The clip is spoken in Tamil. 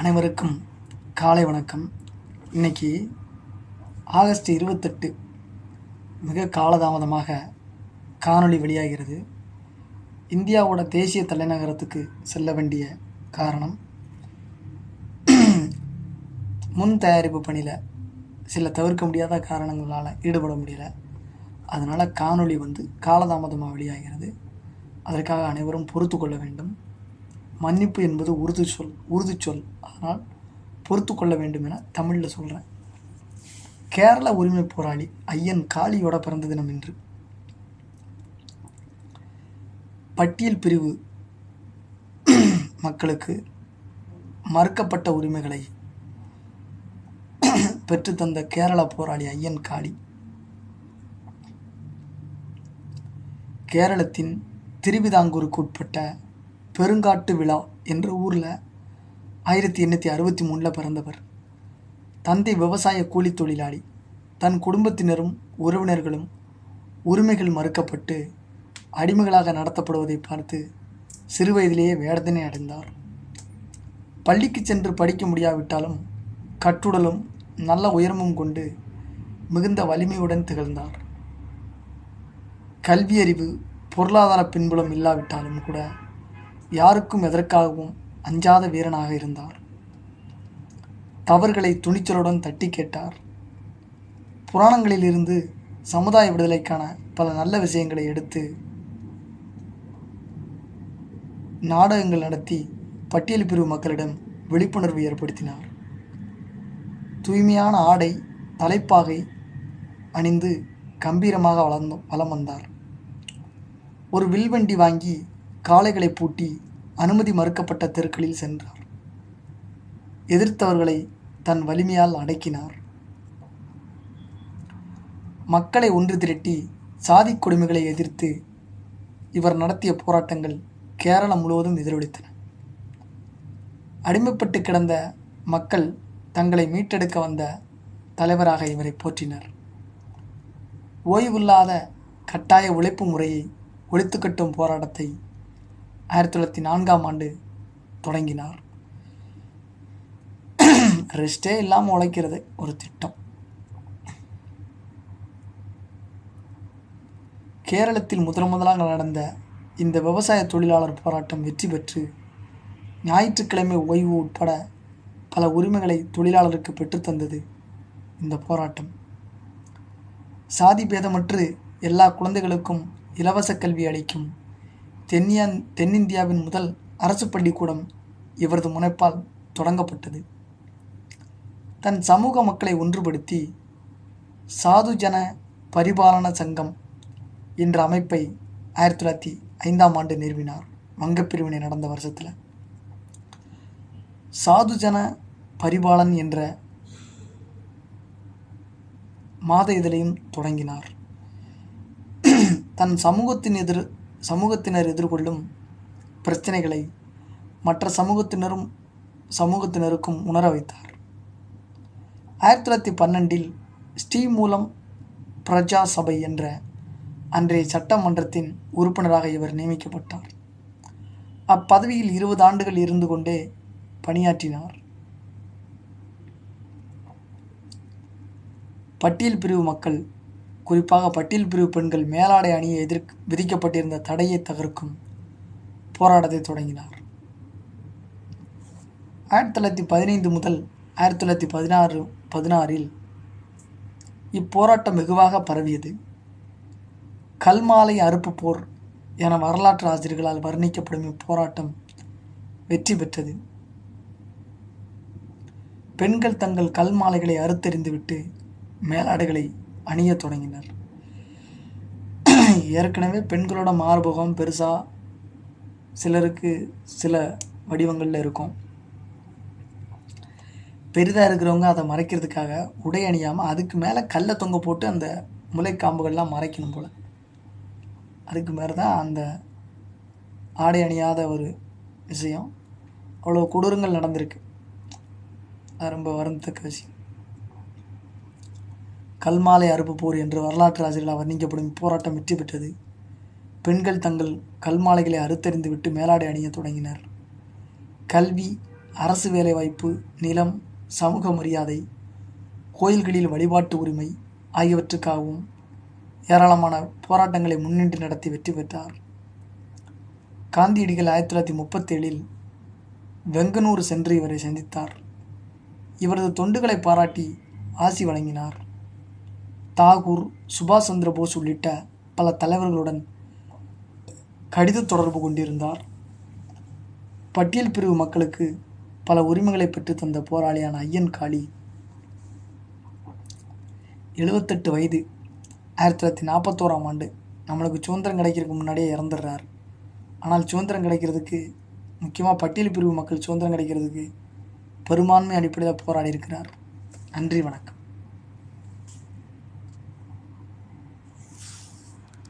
அனைவருக்கும் காலை வணக்கம். இன்னைக்கு ஆகஸ்ட் இருபத்தெட்டு மிக காலதாமதமாக காணொளி வெளியாகிறது. இந்தியாவோட தேசிய தலைநகரத்துக்கு செல்ல வேண்டிய காரணம் முன் தயாரிப்பு பணியில் சில தவிர்க்க முடியாத காரணங்களால் ஈடுபட முடியல. அதனால் காணொளி வந்து காலதாமதமாக வெளியாகிறது. அதற்காக அனைவரும் பொறுத்து கொள்ள வேண்டும். மன்னிப்பு என்பது உருது சொல் உருது சொல். அதனால் பொறுத்து கொள்ள வேண்டும் என தமிழில் சொல்கிறேன் கேரள உரிமை போராளி ஐயன் காளியோட பிறந்த தினம் இன்று. பட்டியல் பிரிவு மக்களுக்கு மறுக்கப்பட்ட உரிமைகளை பெற்றுத்தந்த கேரள போராளி ஐயன் காளி. கேரளத்தின் திருவிதாங்கூருக்கு உட்பட்ட பெருங்காட்டு விழா என்ற ஊரில் ஆயிரத்தி எண்ணூற்றி அறுபத்தி மூணில் பிறந்தவர். தந்தை விவசாய கூலித் தொழிலாளி. தன் குடும்பத்தினரும் உறவினர்களும் உரிமைகள் மறுக்கப்பட்டு அடிமைகளாக நடத்தப்படுவதை பார்த்து சிறுவயதிலேயே வேதனை அடைந்தார். பள்ளிக்கு சென்று படிக்க முடியாவிட்டாலும் கட்டுடலும் நல்ல உயரமும் கொண்டு மிகுந்த வலிமையுடன் திகழ்ந்தார். கல்வியறிவு பொருளாதார பின்புலம் இல்லாவிட்டாலும் கூட யாருக்கும் எதற்காகவும் அஞ்சாத வீரனாக இருந்தார். தவறுகளை துணிச்சலுடன் தட்டி கேட்டார். புராணங்களிலிருந்து சமுதாய விடுதலைக்கான பல நல்ல விஷயங்களை எடுத்து நாடகங்கள் நடத்தி பட்டியல் பிரிவு மக்களிடம் விழிப்புணர்வு ஏற்படுத்தினார். தூய்மையான ஆடை தலைப்பாகை அணிந்து கம்பீரமாக வளர்ந்து வலம் வந்தார். ஒரு வில்வண்டி வாங்கி காளைகளை பூட்டி அனுமதி மறுக்கப்பட்ட தெருக்களில் சென்றார். எதிர்த்தவர்களை தன் வலிமையால் அடக்கினார். மக்களை ஒன்று திரட்டி சாதி கொடுமைகளை எதிர்த்து இவர் நடத்திய போராட்டங்கள் கேரளம் முழுவதும் எதிரொலித்தன. அடிமைப்பட்டு கிடந்த மக்கள் தங்களை மீட்டெடுக்க வந்த தலைவராக இவரை போற்றினர். ஓய்வில்லாத கட்டாய உழைப்பு முறையை ஒழித்துக்கட்டும் போராட்டத்தை ஆயிரத்தி தொள்ளாயிரத்தி நான்காம் ஆண்டு தொடங்கினார். ரெஸ்டே இல்லாமல் உழைக்கிறது ஒரு திட்டம். கேரளத்தில் முதல் முதலாக நடந்த இந்த விவசாய தொழிலாளர் போராட்டம் வெற்றி பெற்று ஞாயிற்றுக்கிழமை ஓய்வு உட்பட பல உரிமைகளை தொழிலாளருக்கு பெற்றுத்தந்தது இந்த போராட்டம். சாதி பேதமற்று எல்லா குழந்தைகளுக்கும் இலவச கல்வி அளிக்கும் தென்னியன் தென்னிந்தியாவின் முதல் அரசு பள்ளிக்கூடம் இவரது முனைப்பால் தொடங்கப்பட்டது. தன் சமூக மக்களை ஒன்றுபடுத்தி சாதுஜன பரிபாலன சங்கம் என்ற அமைப்பை ஆயிரத்தி தொள்ளாயிரத்தி ஐந்தாம் ஆண்டு நிறுவினார். வங்கப்பிரிவினை நடந்த வருஷத்தில். சாதுஜன பரிபாலன் என்ற மாத இதழையும் தொடங்கினார். தன் சமூகத்தின் எதிர் சமூகத்தினர் எதிர்கொள்ளும் பிரச்சனைகளை மற்ற சமூகத்தினரும் சமூகத்தினருக்கும் உணர வைத்தார். ஆயிரத்தி தொள்ளாயிரத்தி பன்னெண்டில் ஸ்ரீ மூலம் பிரஜா சபை என்ற அன்றைய சட்டமன்றத்தின் உறுப்பினராக இவர் நியமிக்கப்பட்டார். அப்பதவியில் இருபது ஆண்டுகள் இருந்து கொண்டே பணியாற்றினார். பட்டியல் பிரிவு மக்கள் குறிப்பாக பட்டியல் பிரிவு பெண்கள் மேலாடை அணியை எதிர் விதிக்கப்பட்டிருந்த தடையை தகர்க்கும் போராட்டத்தை தொடங்கினார். ஆயிரத்தி தொள்ளாயிரத்தி பதினைந்து முதல் ஆயிரத்தி தொள்ளாயிரத்தி பதினாறு பதினாறில் இப்போராட்டம் வெகுவாக பரவியது. கல்மாலை அறுப்பு போர் என வரலாற்று ஆசிரியர்களால் வர்ணிக்கப்படும் இப்போராட்டம் வெற்றி பெற்றது. பெண்கள் தங்கள் கல்மாலைகளை அறுத்தறிந்துவிட்டு அறுத்தெறிந்துவிட்டு மேலாடைகளை அணிய தொடங்கினர். ஏற்கனவே பெண்களோட மார்பகம் பெருசாக சிலருக்கு சில வடிவங்களில் இருக்கும். பெரிதாக இருக்கிறவங்க அதை மறைக்கிறதுக்காக உடை அணியாமல் அதுக்கு மேலே கல்லை தொங்க போட்டு அந்த முளைக்காம்புகள்லாம் மறைக்கணும் போல். அதுக்கு மேலே தான் அந்த ஆடை அணியாத ஒரு விஷயம். அவ்வளோ கொடூரங்கள் நடந்திருக்கு. அது ரொம்ப வருந்தக்க விஷயம். கல்மாலை அறுப்பு போர் என்று வரலாற்று ஆசிரியர்களால் வர்ணிக்கப்படும் போராட்டம் வெற்றி பெற்றது. பெண்கள் தங்கள் கல்மாலைகளை அறுத்தறிந்து விட்டு மேலாடை அணிய தொடங்கினர். கல்வி அரசு வேலைவாய்ப்பு நிலம் சமூக மரியாதை கோயில்களில் வழிபாட்டு உரிமை ஆகியவற்றுக்காகவும் ஏராளமான போராட்டங்களை முன்னின்று நடத்தி வெற்றி பெற்றார். காந்தியடிகள் ஆயிரத்தி தொள்ளாயிரத்தி முப்பத்தேழில் வெங்கனூர் சென்று இவரை சந்தித்தார். இவரது தொண்டுகளை பாராட்டி ஆசி வழங்கினார். தாகூர் சுபாஷ் சந்திர போஸ் உள்ளிட்ட பல தலைவர்களுடன் கடித தொடர்பு கொண்டிருந்தார். பட்டியல் பிரிவு மக்களுக்கு பல உரிமைகளை பெற்று தந்த போராளியான ஐயன் காளி எழுபத்தெட்டு வயது. ஆயிரத்தி தொள்ளாயிரத்தி நாற்பத்தோராம் ஆண்டு நம்மளுக்கு சுதந்திரம் கிடைக்கிறதுக்கு முன்னாடியே இறந்துடுறார். ஆனால் சுதந்திரம் கிடைக்கிறதுக்கு முக்கியமாக பட்டியல் பிரிவு மக்கள் சுதந்திரம் கிடைக்கிறதுக்கு பெரும்பான்மை அடிப்படையில் போராடி இருக்கிறார். நன்றி வணக்கம்.